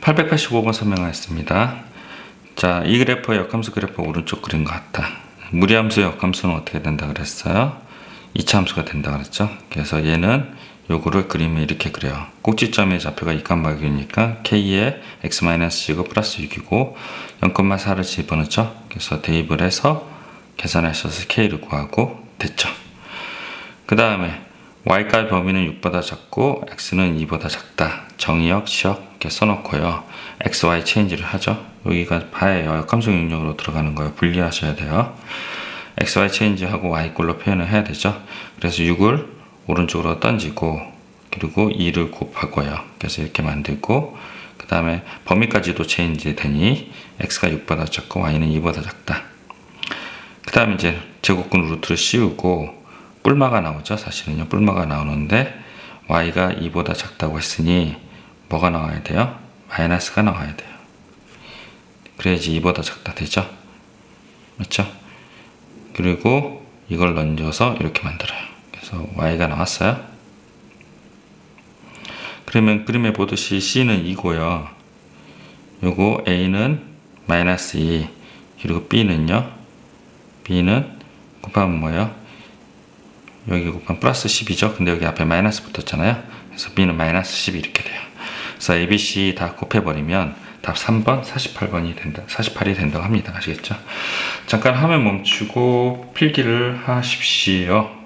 885번 설명하였습니다. 자, 이 그래프의 역함수 그래프 오른쪽 그린 것 같다. 무리함수의 역함수는 어떻게 된다 그랬어요? 이차함수가 된다 그랬죠? 그래서 얘는 요거를 그리면 이렇게 그려요. 꼭지점의 좌표가 이칸박이니까 k에 x-제곱 플러스 6이고 0,4를 집어넣죠. 그래서 대입을 해서 계산하셔서 k를 구하고 됐죠. 그 다음에 y값 범위는 6보다 작고 x는 2보다 작다. 정의역, 시역 이렇게 써놓고요. x, y 체인지를 하죠. 여기가 바에요. 역함수 영역으로 들어가는 거예요. 분리하셔야 돼요. x, y 체인지하고 y 꼴로 표현을 해야 되죠. 그래서 6을 오른쪽으로 던지고 그리고 2를 곱하고요. 그래서 이렇게 만들고 그 다음에 범위까지도 체인지 되니 x가 6보다 작고 y는 2보다 작다. 그 다음에 이제 제곱근 루트를 씌우고 뿔마가 나오죠. 사실은요. 뿔마가 나오는데 y가 2보다 작다고 했으니 뭐가 나와야 돼요? 마이너스가 나와야 돼요. 그래야지 2보다 작다 되죠. 맞죠? 그리고 이걸 얹어서 이렇게 만들어요. 그래서 y가 나왔어요. 그러면 그림에 보듯이 c는 2고요. 요거 a는 마이너스 2 그리고 b는요. b는 곱하면 뭐예요? 여기 곱하면 플러스 10이죠. 근데 여기 앞에 마이너스 붙었잖아요. 그래서 b는 마이너스 10이 이렇게 돼요. 그래서 a, b, c 다 곱해버리면 답 3번 48번이 된다. 48이 된다고 합니다. 아시겠죠? 잠깐 화면 멈추고 필기를 하십시오.